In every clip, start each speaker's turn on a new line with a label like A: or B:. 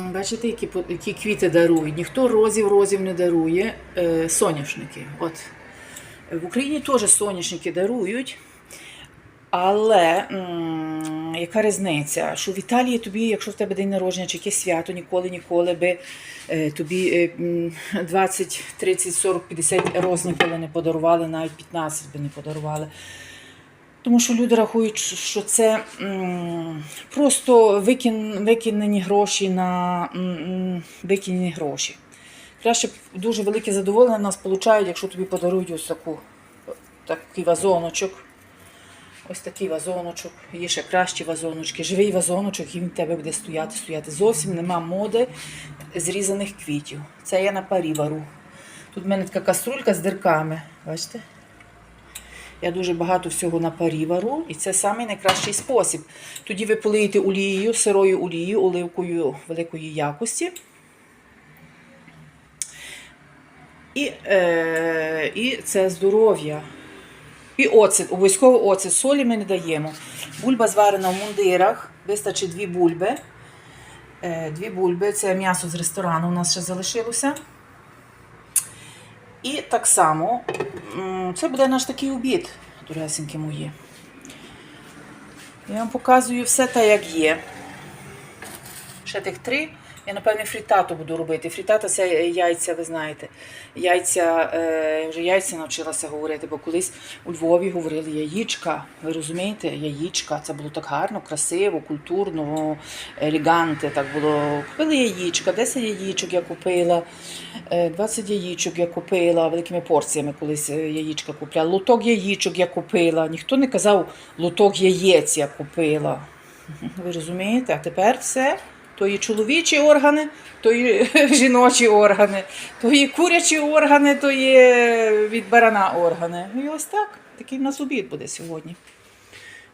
A: Бачите, які, які квіти дарують. Ніхто розів розів не дарує. Е, соняшники. От. В Україні теж соняшники дарують. Але м, яка різниця? Що в Італії тобі, якщо в тебе день народження чи якесь свято, ніколи, ніколи би е, тобі е, 20, 30, 40, 50 роз ніколи не подарували, навіть 15 би не подарували. Тому що люди рахують, що це просто викинені гроші на викинені гроші. Краще дуже велике задоволення нас получають, якщо тобі подарують ось таку, такий вазоночок. Ось такий вазоночок. Є ще кращі вазоночки. Живий вазоночок, і він в тебе буде стояти, стояти. Зовсім нема моди зрізаних квітів. Це я на парі вару. Тут в мене така каструлька з дирками. Бачите? Я дуже багато всього на парі вару, і це самий найкращий спосіб. Тоді ви полиєте олією, сирою олією, оливкою великої якості. І, е, і це здоров'я. І оцет, обов'язково оцет. Солі ми не даємо. Бульба зварена в мундирах, вистачить дві бульби. Е, дві бульби, це м'ясо з ресторану у нас ще залишилося. І так само, це буде наш такий обід, дорогесенькі мої. Я вам показую все те, як є. Ще тих три. Я, напевне, фрітату буду робити. Фрітата це яйця, ви знаєте. Яйця, е, я вже яйця навчилася говорити, бо колись у Львові говорили яєчка. Ви розумієте? Яєчка. Це було так гарно, красиво, культурно, елеганте. Так було. Купили яєчка, 10 яєчок я купила, е, 20 яєчок я купила, великими порціями колись е, яєчка купляла. Лоток яєчок я купила. Ніхто не казав, лоток яєць я купила. Ви розумієте? А тепер все. То є чоловічі органи, то є жіночі органи, то є курячі органи, то є від барана органи. І ось так. Такий в нас обід буде сьогодні.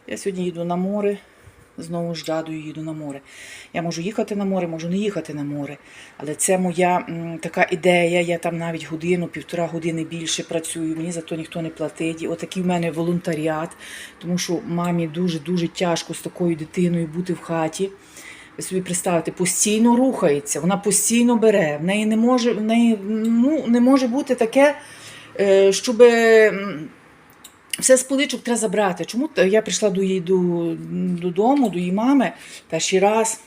A: Я сьогодні їду на море, знову з Джадою їду на море. Я можу їхати на море, можу не їхати на море. Але це моя м, така ідея. Я там навіть годину, півтора години більше працюю. Мені за то ніхто не платить. І отакий в мене волонтаріат, тому що мамі дуже-дуже тяжко з такою дитиною бути в хаті. Собі представте, постійно рухається, вона постійно бере. В неї не може, в неї, ну, не може бути таке, е, щоб все з поличок треба забрати. Чому я прийшла до її до, додому, до її мами перший раз.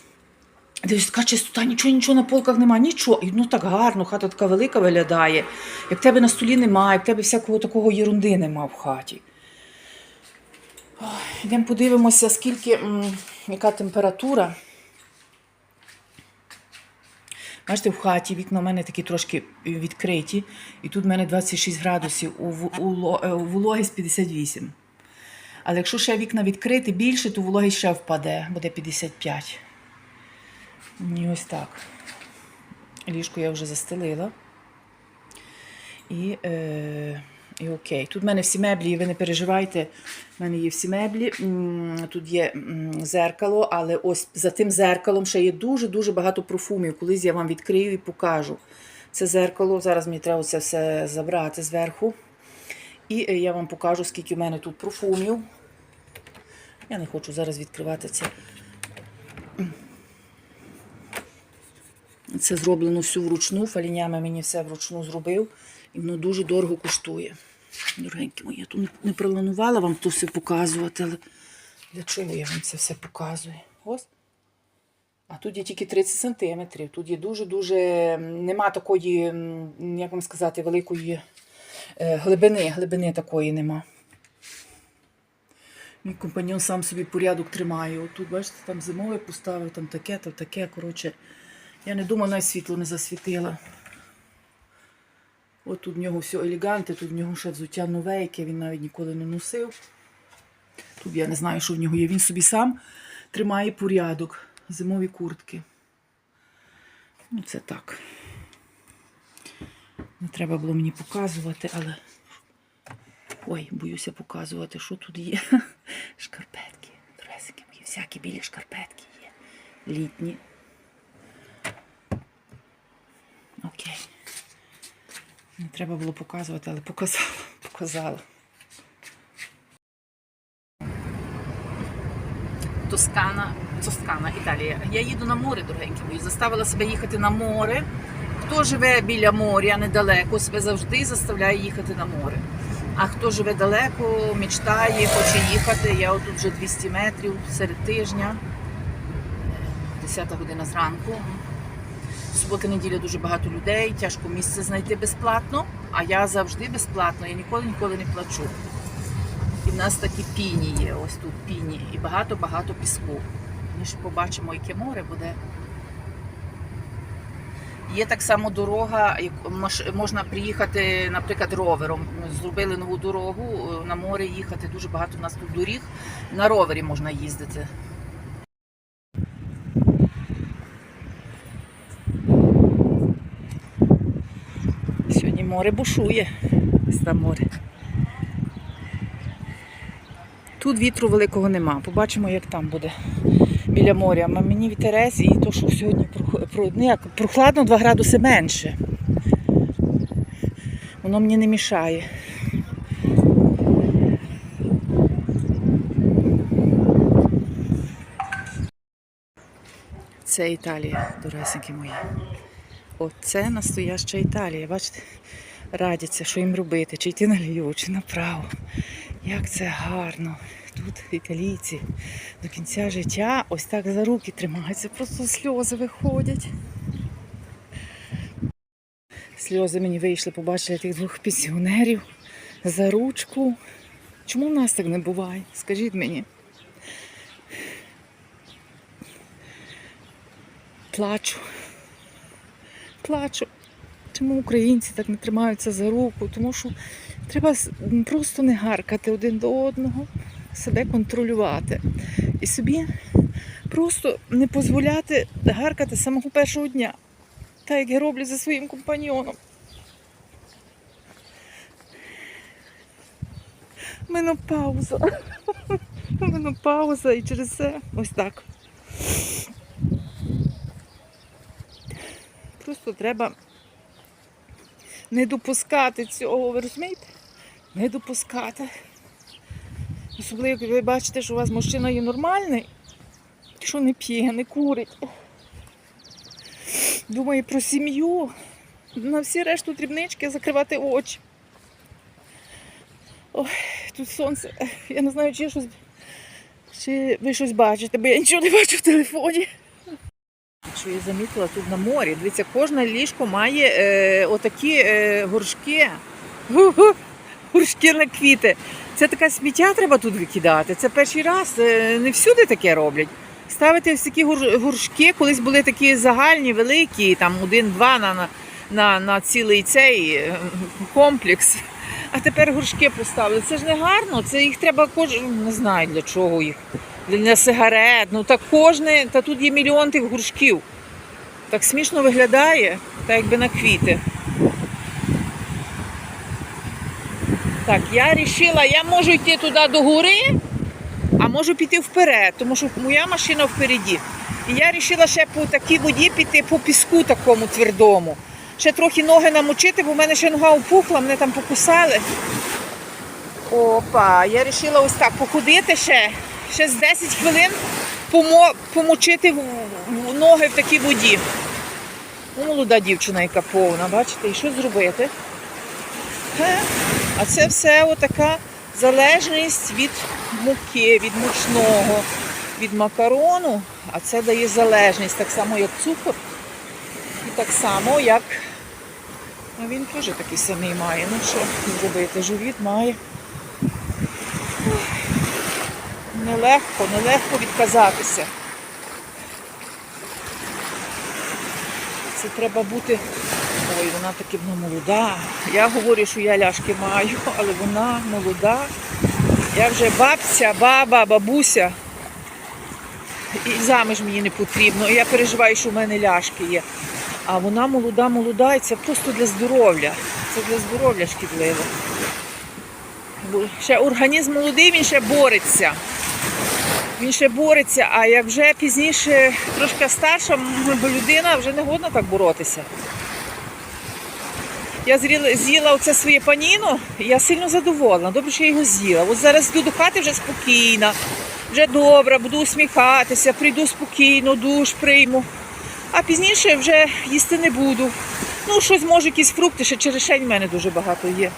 A: Дивись, така чистота, нічого, нічого на полках немає, нічого. Ну так гарно, хата така велика виглядає. Як тебе на столі немає, як тебе всякого такого єрунди нема в хаті. Ой, Йдемо подивимося, скільки, м, яка температура. Бачите, в хаті вікна в мене такі трошки відкриті, і тут в мене 26 градусів, у, у, е, у вологість 58. Але якщо ще вікна відкрити більше, то вологість ще впаде, буде 55. І ось так. Ліжко я вже застелила. І, е, і окей. Тут в мене всі меблі, ви не переживайте. В мене є всі меблі. Тут є зеркало, але ось за тим зеркалом ще є дуже-дуже багато парфумів. Колись я вам відкрию і покажу. Це зеркало. Зараз мені треба це все забрати зверху. І я вам покажу, скільки в мене тут парфумів. Я не хочу зараз відкривати це. Це зроблено все вручну. Фалінями мені все вручну зробив. І воно дуже дорого коштує. Дорогенькі мої, я тут не- планувала вам то все показувати, але для чого я вам це все показую? Ось. А тут є тільки 30 сантиметрів. Тут є дуже-дуже. Нема такої, як вам сказати, великої е, глибини. Глибини такої нема. Мій компаньон сам собі порядок тримає. Отут, бачите, там зимове поставив, там таке, там таке. Коротше, я не думаю, навіть світло не засвітила. От тут в нього все елеганте, тут в нього ще взуття нове, яке він навіть ніколи не носив. Тут я не знаю, що в нього є. Він собі сам тримає порядок. Зимові куртки. Ну, це так. Не треба було мені показувати, але. Ой, боюся показувати, що тут є. Шкарпетки. Доресики мої, всякі білі шкарпетки є. Літні. Окей. Не треба було показувати, але показала. Показала. Тоскана, Тоскана, Італія. Я їду на море, дорогенькі мої. Заставила себе їхати на море. Хто живе біля моря недалеко, себе завжди заставляє їхати на море. А хто живе далеко, мечтає, хоче їхати. Я отут вже 200 метрів серед тижня, 10 година зранку. Субота неділя дуже багато людей, тяжко місце знайти безплатно, а я завжди безплатно, я ніколи ніколи не плачу. І в нас такі піні є, ось тут піні, і багато-багато піску. Ми ще побачимо, яке море буде. Є так само дорога, можна приїхати, наприклад, ровером. Ми Зробили нову дорогу е, на море їхати. Дуже багато у нас тут доріг. На ровері можна їздити. Сьогодні море бушує. Море. Тут вітру великого нема. Побачимо, як там буде біля моря. А мені вітерець і то, що сьогодні ну як, прохладно 2 градуси менше. Воно мені не мішає. Це Італія, доресенькі мої. Оце настояща Італія. Бачите, радяться, що їм робити, чи йти наліво, чи направо. Як це гарно. Тут італійці до кінця життя ось так за руки тримаються, просто сльози виходять. Сльози мені вийшли, побачили тих двох пенсіонерів за ручку. Чому в нас так не буває? Скажіть мені. Плачу. Плачу. Чому українці так не тримаються за руку? Тому що треба просто не гаркати один до одного, себе контролювати. І собі просто не дозволяти гаркати самого першого дня, так як я роблю за своїм компаньйоном. Менопауза. Менопауза і через це ось так. Просто треба не допускати цього, ви розумієте? Не допускати. Особливо, як ви бачите, що у вас мужчина є нормальний, що не п'є, не курить. Думає про сім'ю. На всі решту дрібнички закривати очі. Ой, тут сонце. Я не знаю, чи, щось, чи ви щось бачите, бо я нічого не бачу в телефоні. Що я замітила тут на морі. Дивіться, кожне ліжко має е, отакі е, горшки. Гу-гу, Горшки на квіти. Це таке сміття треба тут викидати. Це перший раз. е, Не всюди таке роблять. Ставити ось такі горшки, колись були такі загальні, великі, там один-два на, на, на, цілий цей е, комплекс. А тепер горшки поставили. Це ж не гарно, це їх треба кожен. Не знаю для чого їх. Для, для сигарет. Ну так кожне, та тут є мільйон тих горшків. Так смішно виглядає, так якби на квіти. Так, я вирішила, я можу йти туди до гори, а можу піти вперед, тому що моя машина впереді. І я вирішила ще по такій воді піти по піску такому твердому. Ще трохи ноги намочити, бо в мене ще нога опухла, мене там покусали. Опа, я вирішила ось так походити ще, ще з 10 хвилин помо, помочити ноги в такій воді. Ну, молода дівчина, яка повна, бачите, і що зробити? А це все отака залежність від муки, від мучного, від макарону. А це дає залежність, так само, як цукор. І так само, як ну, він теж такий самий має. Ну що зробити? Живіт має. Нелегко, нелегко відказатися. Це треба бути. Ой, вона таки вона молода. Я говорю, що я ляшки маю, але вона молода. Я вже бабця, баба, бабуся. І заміж мені не потрібно. Я переживаю, що в мене ляшки є. А вона молода, молода, і це просто для здоров'я. Це для здоров'я шкідливо. Ще організм молодий, він ще бореться. Він ще бореться, а як вже пізніше трошки старша людина, вже не годна так боротися. Я з'їла оце своє паніно, і я сильно задоволена. Добре, що я його з'їла. От зараз йду до хати вже спокійна, вже добра, буду усміхатися, прийду спокійно, душ прийму. А пізніше вже їсти не буду. Ну, щось може, якісь фрукти, ще черешень в мене дуже багато є.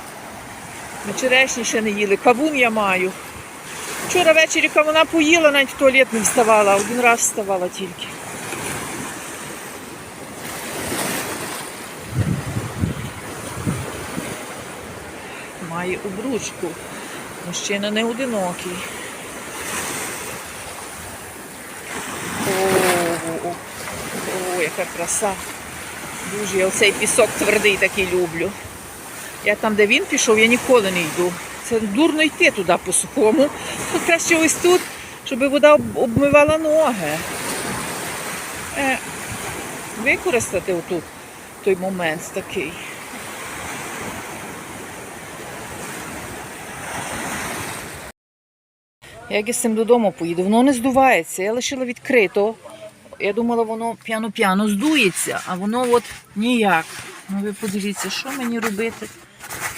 A: Ми черешні ще не їли, кавун я маю. Вчора ввечері кавуна поїла, навіть в туалет не вставала, один раз вставала тільки. Має обручку. Мужчина не одинокий. О, яка краса. Дуже я оцей пісок твердий такий люблю. Я там, де він пішов, я ніколи не йду. Це дурно йти туди по сухому. Тут краще ось тут, щоб вода обмивала ноги. Е, використати отут той момент такий. Як я з цим додому поїду, воно не здувається. Я лишила відкрито. Я думала, воно п'яно-п'яно здується, а воно от ніяк. Ну ви подивіться, що мені робити?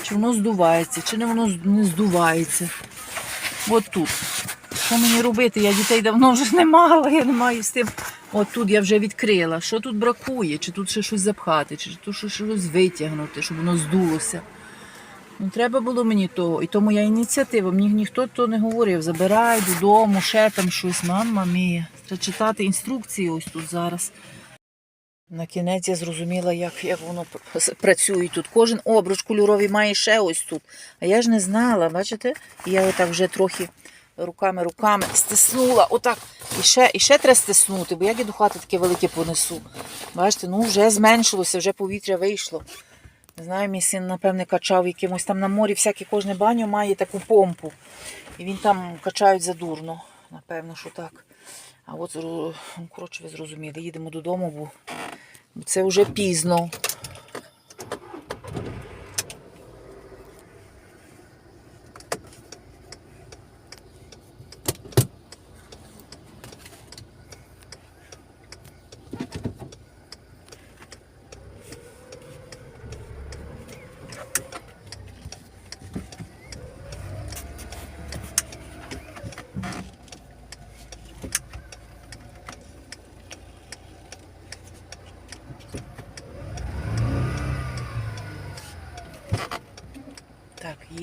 A: Чи воно здувається, чи не воно не здувається. От тут. Що мені робити? Я дітей давно вже не мала, я не маю з тим. От тут я вже відкрила. Що тут бракує? Чи тут ще щось запхати, чи тут ще щось витягнути, щоб воно здулося. Ну, треба було мені того. І то моя ініціатива. Мені ніхто то не говорив. Забирай додому, ще там щось. Мама мія. Треба читати інструкції ось тут зараз. На кінець я зрозуміла, як, як воно працює тут. Кожен обруч кольоровий має ще ось тут. А я ж не знала, бачите? І я отак вже трохи руками руками стиснула. Отак. І ще, і ще треба стиснути, бо як я до хати таке велике понесу. Бачите, ну вже зменшилося, вже повітря вийшло. Не знаю, мій син, напевне, качав якимось там на морі, всяке кожне баню має таку помпу. І він там качають задурно. Напевно, що так. А от ну, коротше, ви зрозуміли, їдемо додому, бо це вже пізно.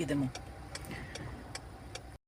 A: Так, їдемо.